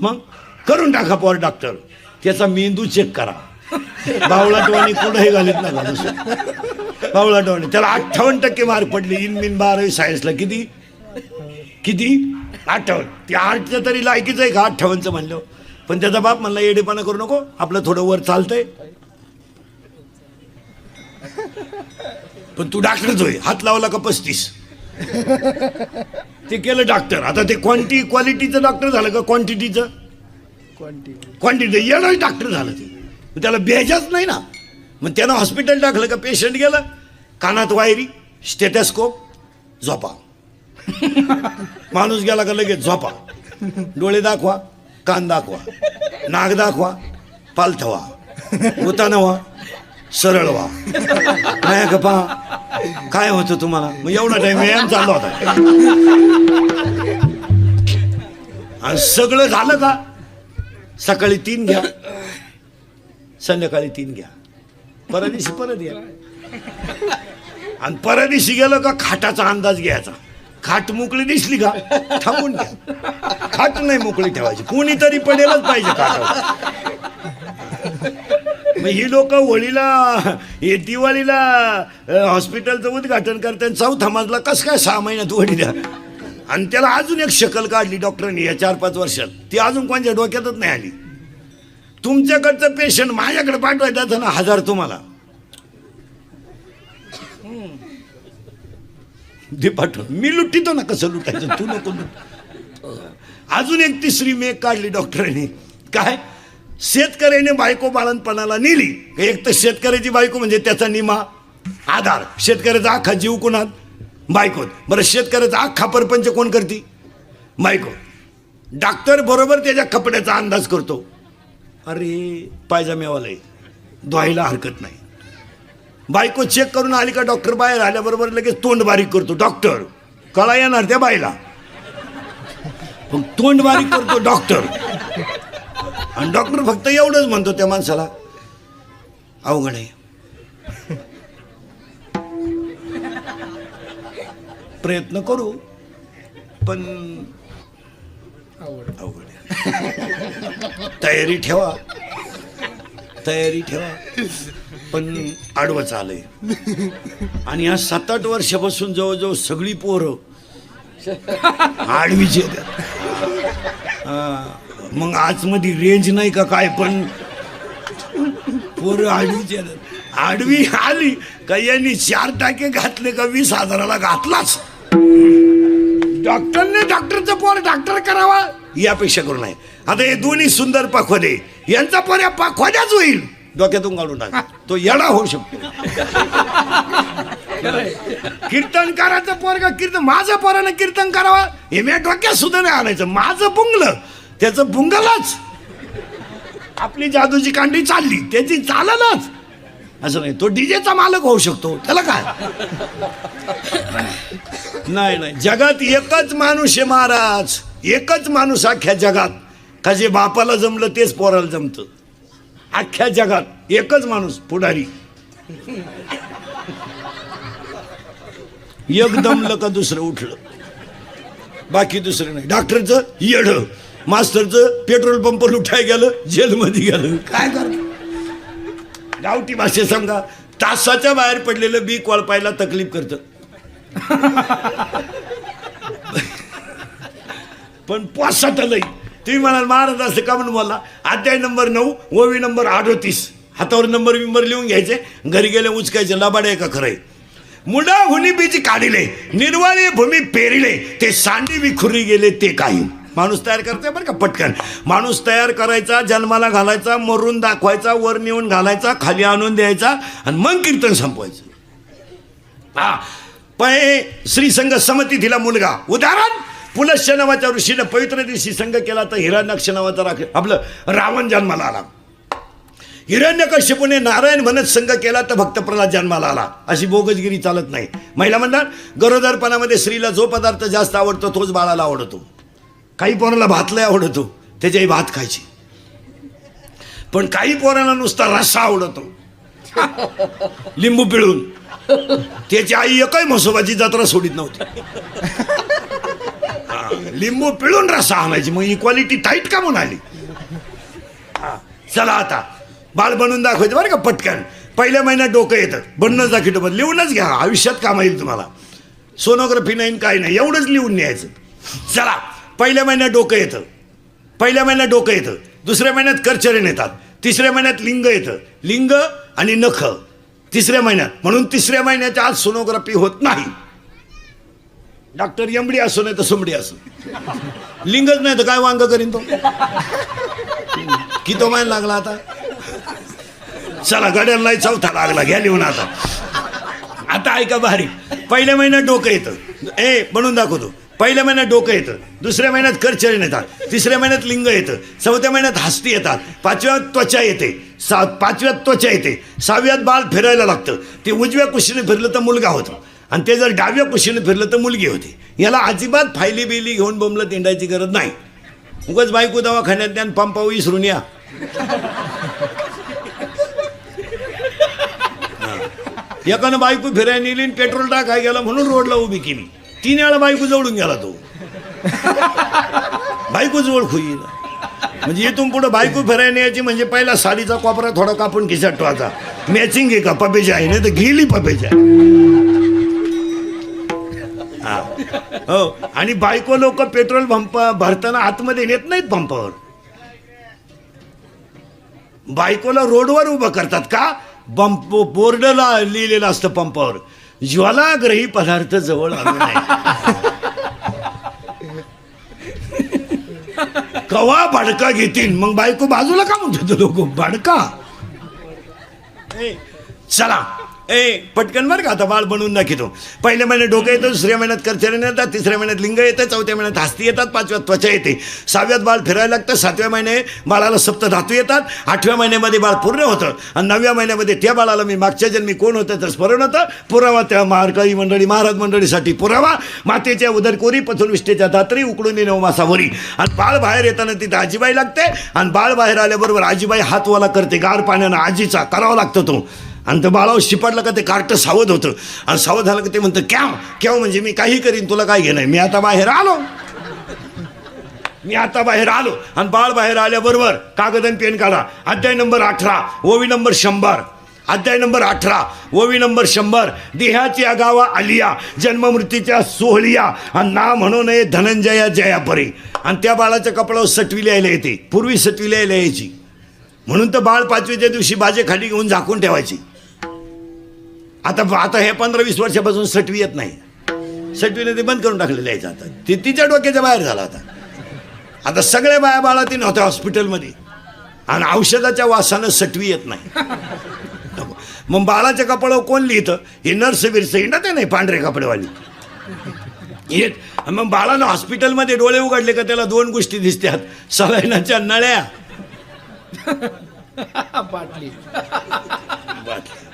मग करून टाका पॉवर डॉक्टर. त्याचा मेंदू चेक करा. बावळाटवाणी कुठंही घालीत नका दुसरं. बावळाटवाणी त्याला अठ्ठावन्न टक्के मार्क पडले. इन मिन बारावी सायन्सला किती? किती? अठ्ठावन्न. ते आठचं तरी लायकीच आहे का? अठ्ठावन्नचं म्हणलं. पण त्याचा बाप म्हणला येडेपणा करू नको. आपलं थोडं वर चालतंय. पण तू डॉक्टरच होय. हात लावला का पस्तीस? ते केलं डॉक्टर आता ते क्वांटी क्वालिटीचं डॉक्टर झालं का क्वांटिटीचं क्वांटिटी येणार डॉक्टर झालं ते. मग त्याला बेजाच नाही ना. मग त्यानं हॉस्पिटल टाकलं का पेशंट गेला? कानात वायरी स्टेटस्कोप झोपा. माणूस गेला का लगेच झोपा. डोळे दाखवा कान दाखवा नाक दाखवा पालथवा उताना व्हा सरळ व्हा नाही का पहा काय होतं तुम्हाला? मग एवढा टाइम व्यायाम चालला होता. आणि सगळं झालं का? सकाळी तीन घ्या संध्याकाळी तीन घ्या. परवा दिवशी परत या. आणि परदिशी दिवशी गेलं का खाटाचा अंदाज घ्यायचा. खाट मोकळी दिसली का? थांबून घ्या. खाट नाही मोकळी ठेवायची. कोणीतरी पडेलच पाहिजे खाटावर. मग ही लोक होळीला हे दिवाळीला हॉस्पिटलचं उद्घाटन करतात चौथा मजला कसं काय सहा महिन्यात वडी द्या आणि त्याला अजून एक शकल काढली डॉक्टरांनी या चार पाच वर्षात. ती अजून कोणत्या डोक्यातच नाही आली. तुमच्याकडचं पेशंट माझ्याकडे पाठवायचं ना हजार तुम्हाला. दे पाठव. मी लुटितो ना कसं लुटायचं? तू नको लुट. अजून एक तिसरी मेक काढली डॉक्टरांनी. काय? शेतकऱ्याने बायको बाळणपणाला नेली. एक तर शेतकऱ्याची बायको म्हणजे त्याचा निमा आधार. शेतकऱ्याचा अख्खा जीव कोणात? बायकोत. बरं शेतकऱ्याचा अख्खा परपंच कोण करते? बायको डॉक्टर बरोबर त्याच्या कपड्याचा अंदाज करतो. अरे पायजाम्यावाला आहे. धुवायला हरकत नाही. बायको चेक करून आली का डॉक्टर? बाहेर आल्याबरोबर लगेच तोंड बारीक करतो. डॉक्टर कळा येणार त्या बाईला. पण तोंड बारीक करतो डॉक्टर. आणि डॉक्टर फक्त एवढंच म्हणतो त्या माणसाला अवघड आहे. प्रयत्न करू पण अवघड. आहे. तयारी ठेवा. तयारी ठेवा. पण आडवं चालय. आणि या सात आठ वर्षापासून जवळजवळ सगळी पोरं आडवीची येतात हा, मग आजमध्ये रेंज नाही का काय पण? पोरं आडवी आडवी आली का यांनी चार टाके घातले का वीस हजाराला घातलाच. डॉक्टरने डॉक्टरचं पोर डॉक्टर करावा यापेक्षा करू नाही आता हे दोन्ही सुंदर पाखवादे यांचा पोर या पाखवाद्याच होईल. डोक्यातून काढून टाक. तो येडा होऊ शकतो. कीर्तनकाराचं पोरगा कीर्तन माझं पोरानं कीर्तन करावा हे मी डोक्यात सुद्धा नाही आणायचं. माझं बुंगलं. त्याचं भुंगलच. आपली जादूची कांडी चालली त्याची चाललच असं नाही तो डीजेचा मालक होऊ शकतो त्याला काय? नाही नाही जगात एकच माणूस आहे महाराज एकच माणूस अख्ख्या जगात. का जे बापाला जमलं तेच पोराला जमतं. अख्ख्या जगात एकच माणूस पुढारी. एक दमलं का दुसरं उठलं? बाकी दुसरं नाही. डॉक्टरचं येडं मास्तरचं पेट्रोल पंप लुटाय गेलं जेलमध्ये गेलं. काय कर? गावठी भाषेत सांगा. तासाच्या बाहेर पडलेलं बी कोळपायला तकलीफ करतं. पण पोसात लई तुम्ही म्हणाल महाराज असं का म्हणून बोलला? अध्याय नंबर नऊ ओवी नंबर अडोतीस. हातावर नंबर बिंबर लिहून घ्यायचे. घरी गेले उचकायचे. लबाड आहे का खरंय मुडा हुनी बीज काढिले. निर्वाळी भूमी पेरिले. ते सांडी विखुरी गेले ते काही. माणूस तयार करते बरं का पटकन. माणूस तयार करायचा जन्माला घालायचा मरून दाखवायचा वर नेऊन घालायचा खाली आणून द्यायचा आणि मग कीर्तन संपवायचं. हा. पण श्री संघ समती दिला मुलगा. उदाहरण पुलश्च नावाच्या ऋषीनं पवित्र दिवशी संघ केला तर हिरण्यक्ष नावाचा राख आपलं रावण जन्माला आला. हिरण्यकश्यपूने नारायण म्हणत संघ केला तर भक्त प्रल्हाद जन्माला आला. अशी बोगसगिरी चालत नाही. महिला म्हणतात गरोदरपणामध्ये स्त्रीला जो पदार्थ जास्त आवडतो तोच बाळाला आवडतो. काही पोराला भात लय आवडतो त्याच्याही भात खायची. पण काही पोरांना नुसता रस्सा आवडतो. लिंबू पिळून. त्याची आई एकही म्हसोबाची जत्रा सोडित नव्हती. लिंबू पिळून रस्सा आणायची मग इक्वालिटी टाईट का म्हणून आली? हा, चला आता. बाळ बनवून दाखवायचं बरं का पटकन. पहिल्या महिन्यात डोकं येतं. बनणंच दाखवतो पण लिहूनच घ्या. आयुष्यात काम येईल तुम्हाला. सोनोग्राफी नाही काय नाही. एवढंच लिहून न्यायचं. चला. पहिल्या महिन्यात डोकं येतं. पहिल्या महिन्यात डोकं येतं. दुसऱ्या महिन्यात करचरण येतात. तिसऱ्या महिन्यात लिंग येतं. लिंग आणि नख. तिसऱ्या महिन्यात. म्हणून तिसऱ्या महिन्याच्या आज सोनोग्राफी होत नाही. डॉक्टर यमडी असो नाही तर सुमडी असो. लिंगच नाही तर काय वांग करीन तो? किती मायला लागला आता? चला गड्यांनाही चौथा लागला. घ्या लिहून आता. आता ऐका भारी पहिल्या महिन्यात डोकं येतं. ए म्हणून दाखवतो. पहिल्या महिन्यात डोकं येतं दुसऱ्या महिन्यात करचरण येतात तिसऱ्या महिन्यात लिंग येतं चौथ्या महिन्यात हस्ती येतात पाचव्यात त्वचा येते सा पाचव्यात त्वचा येते सहाव्यात बाळ फिरायला लागतं. ते उजव्या कुशीने फिरलं तर मुलगा होतो. आणि ते जर डाव्या कुशीने फिरलं तर मुलगी होती. याला अजिबात फायली बिली घेऊन बोंबलं तिंडायची गरज नाही. उगाच बायको दवाखान्यात ज्ञान आणि विसरून या. एकानं बायको फिरायला नेली पेट्रोल पेट्रोल टाकाय गेला म्हणून रोडला उभी केली. तीन वेळा बायको जवळून गेला तो. बायको जवळ होईल म्हणजे इथून पुढं बायको फिरायला यायची म्हणजे पहिला साडीचा कोपरा थोडा कापून खिशात ठेवायचा. मॅचिंग आहे का? पपेच्या आहे. नाही तर गेली पपेच्या हो. आणि बायको लोक पेट्रोल पंप भरताना आतमध्ये नेत नाहीत पंपावर. बायकोला रोडवर उभं करतात का? बंप बोर्डला लिहिलेलं असतं पंपावर. ज्वालाग्रही पदार्थ जवळ आणू नये कवा भाडका घेतील मग बायको बाजूला का म्हणतो लोक? भाडका चला. ए पटकन बरं का आता बाळ बनवून दाखवतो पहिल्या महिन्यात डोकं येतं दुसऱ्या महिन्यात करचरण येतात तिसऱ्या महिन्यात लिंग येतं चौथ्या महिन्यात हस्ती येतात पाचव्यात त्वचा येते. सहाव्यात बाळ फिरायला लागतं सातव्या महिने बाळाला सप्त धातू येतात आठव्या महिन्यामध्ये बाळ पूर्ण होतं आणि नवव्या महिन्यामध्ये त्या बाळाला मी मागच्या जन्मी कोण होतं तर स्मरण होतं. पुरावा त्या महारकाळी मंडळी महाराज मंडळीसाठी पुरावा. मातेच्या उदरकोरी पथुरविष्टेच्या दात्री उकडून नऊ मासावरी. आणि बाळ बाहेर येताना तिथं आजीबाई लागते आणि बाळ बाहेर आल्याबरोबर आजीबाई हातवाला करते गार पाण्यानं आजीचा करावा लागतो तो. आणि तर बाळावर शिपडलं का ते कार्ट सावध होतं. आणि सावध झालं का ते म्हणतं क्याव क्याव म्हणजे मी काही करीन तुला काय घेणं मी आता बाहेर आलो. मी आता बाहेर आलो. आणि बाळ बाहेर आल्याबरोबर कागद आणि पेन काढा. अध्याय नंबर अठरा ओवी नंबर शंभर. अध्याय नंबर अठरा ओवी नंबर शंभर. देहाची गावा आलिया जन्ममृत्यूच्या सोहळिया. आणि ना म्हणू नये धनंजया जयापरी. आणि त्या बाळाच्या कपडावर सटवी लिहायला येते. पूर्वी सटवी लिहायला यायची. म्हणून तर बाळ पाचवीच्या दिवशी बाजे खाली घेऊन झाकून ठेवायची. आता आता हे पंधरा वीस वर्षापासून सटवी येत नाही. सटवीने ते बंद करून टाकलेलं यायचं आता. ते तिच्या डोक्याच्या बाहेर झाला आता. आता सगळ्या बाया बाळा तीन होत्या हॉस्पिटलमध्ये. आणि औषधाच्या वासानं सटवी येत नाही. मग बाळाच्या कपडावर कोण लिहितं? हे नर्स बिरस ना ते नाही पांढरे कपडेवाली. येत मग बाळानं हॉस्पिटलमध्ये डोळे उघडले का त्याला दोन गोष्टी दिसतात सलाईनाच्या नळ्या. बाटली.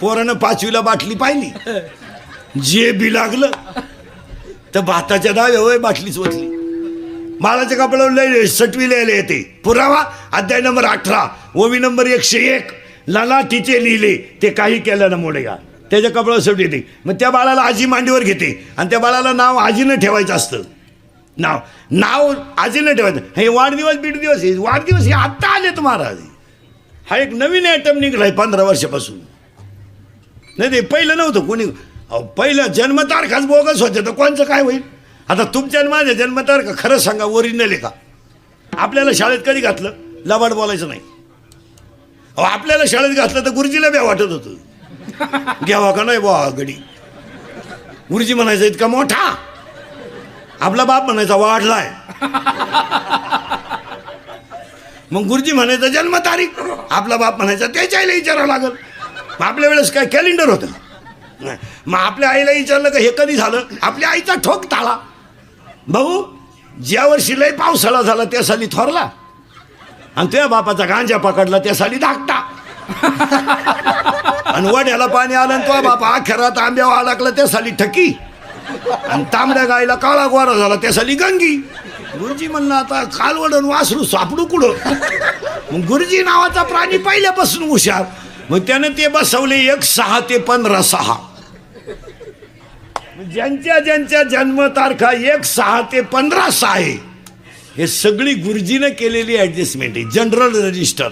पोरानं पाचवीला बाटली पाहिली. जे बी लागलं तर भाताच्या दाव्या होय बाटलीच ओतली. बाळाच्या कपड्यावर लय सटवी लिहायला येते. पुरावा अध्याय नंबर अठरा ओवी नंबर एकशे एक. ललाटीचे लिहिले ते काही केलं ना मोडेगा. त्याच्या कपड्यावर सटवी येते. मग त्या बाळाला आजी मांडीवर घेते. आणि त्या बाळाला नाव आजीनं ठेवायचं असतं. नाव नाव आजीनं ठेवायचं. हे वाढदिवस बीडदिवस हे वाढदिवस हे आत्ता आलेत महाराज. हा एक नवीन आयटम निघलाय पंधरा वर्षापासून. नाही ते पहिलं नव्हतं. कोणी अहो, पहिलं जन्मतारखाच बोगस होते. तर कोणचं काय होईल? आता तुमच्या माझ्या जन्मतारखा खरं सांगा ओरिजिनल आहे का? आपल्याला शाळेत कधी घातलं? लबाड बोलायचं नाही. अहो आपल्याला शाळेत घातलं तर गुरुजीला बी वाटत होतं. घ्यावा का नाही बुवा गडी? गुरुजी म्हणायचं इतका मोठा? आपला बाप म्हणायचा वाढलाय. मग गुरुजी म्हणायचं जन्मतारीख. आपला बाप म्हणायचा त्याच्याही विचारावं लागल. मग आपल्या वेळेस काय कॅलेंडर होतं? मग आपल्या आईला विचारलं का हे कधी झालं? आपल्या आईचा ठोक टाळा भाऊ ज्या वर्षी लय पावसाळा झाला त्या साली थोरला. आणि त्या बापाचा गांजा पकडला त्या साली धाकटा. आणि वड्याला पाणी आलं आणि तो बापा अखेरात आंब्यावर अडकला त्या साली ठकी. आणि तांबड्या गायला काळा गोरा झाला त्या साली गंगी. गुरुजी म्हणलं आता कालवडन वासरू सापडू कुठं? मग गुरुजी नावाचा प्राणी पहिल्यापासून हुशार. मग त्यानं ते बसवले एक सहा ते पंधरा सहा. ज्यांच्या ज्यांच्या जन्मतारखा एक सहा ते पंधरा सहा आहे हे सगळी गुरुजीनं केलेली ॲडजस्टमेंट आहे जनरल रजिस्टर